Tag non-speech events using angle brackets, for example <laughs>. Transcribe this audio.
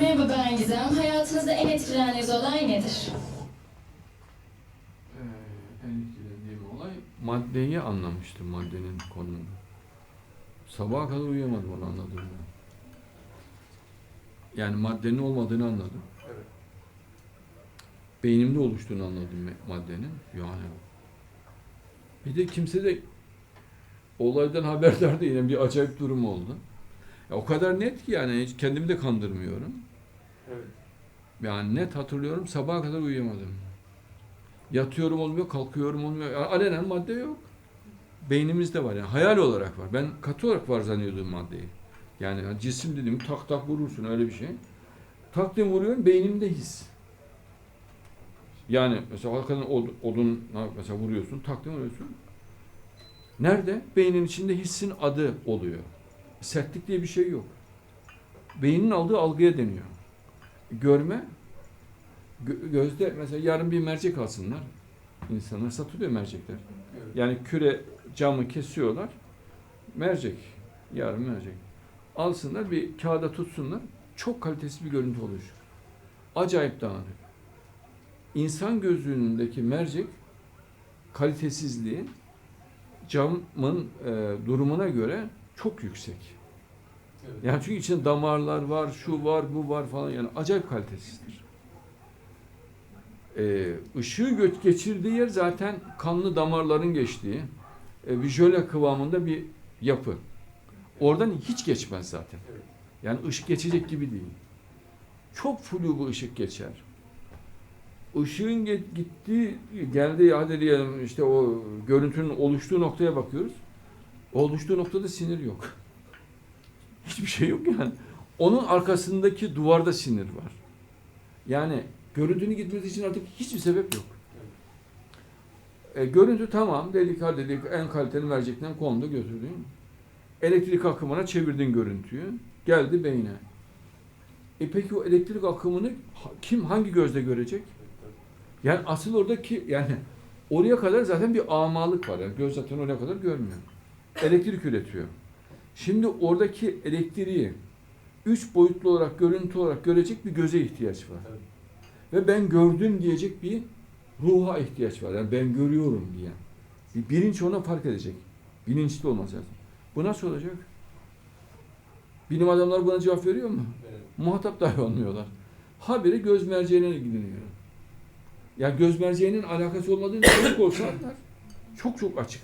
Merhaba ben Gizem. Hayatınızda en etkilendiğiniz olay nedir? Ee, en etkilendiğim olay maddeyi anlamıştım maddenin konumunu. Sabaha kadar uyuyamadım onu anladığımda. Yani maddenin olmadığını anladım. Evet. Beynimde oluştuğunu anladım maddenin. Yani bir de kimse de olaydan haberdar değil. Yani bir acayip durum oldu. Ya o kadar net ki yani hiç kendimi de kandırmıyorum. Evet. Yani net hatırlıyorum sabaha kadar uyuyamadım. Yatıyorum olmuyor, kalkıyorum olmuyor. Yani alenen madde yok. Beynimizde var yani hayal olarak var. Ben katı olarak var zannediyordum maddeyi. Yani cisim dedim tak tak vurursun öyle bir şey. Tak diye vuruyorum beynimde his. Yani mesela hakikaten od, odun mesela vuruyorsun, tak diye vuruyorsun. Nerede? Beynin içinde hissin adı oluyor. Sertlik diye bir şey yok. Beynin aldığı algıya deniyor görme gö- gözde mesela yarın bir mercek alsınlar. İnsanlar satılıyor mercekler. Yani küre camı kesiyorlar. Mercek. Yarın mercek. Alsınlar bir kağıda tutsunlar. Çok kalitesiz bir görüntü oluşur. Acayip dağınık. İnsan gözünündeki mercek kalitesizliği camın e, durumuna göre çok yüksek. Evet. Yani çünkü içinde damarlar var, şu var, bu var falan yani acayip kalitesizdir. Ee, ışığı gö- geçirdiği yer zaten kanlı damarların geçtiği e, bir jöle kıvamında bir yapı. Oradan hiç geçmez zaten. Yani ışık geçecek gibi değil. Çok flu bu ışık geçer. Işığın gittiği, geldiği hadi diyelim işte o görüntünün oluştuğu noktaya bakıyoruz. Oluştuğu noktada sinir yok. <laughs> Hiçbir şey yok yani. Onun arkasındaki duvarda sinir var. Yani görüntünün gitmesi için artık hiçbir sebep yok. E, görüntü tamam dedik hadi dedik en kaliteli mercekten kondu götürdün. Elektrik akımına çevirdin görüntüyü. Geldi beyne. E peki o elektrik akımını ha- kim hangi gözle görecek? Yani asıl oradaki yani oraya kadar zaten bir amalık var. Yani göz zaten oraya kadar görmüyor. Elektrik üretiyor. Şimdi oradaki elektriği üç boyutlu olarak, görüntü olarak görecek bir göze ihtiyaç var. Ve ben gördüm diyecek bir ruha ihtiyaç var. Yani ben görüyorum diye. Bir bilinç ona fark edecek. Bilinçli olması lazım. Bu nasıl olacak? Bilim adamları buna cevap veriyor mu? Evet. Muhatap dahi olmuyorlar. Habire göz merceğine ilgileniyor. Ya göz merceğinin alakası olmadığını çocuk olsa anlar. <coughs> Çok çok açık.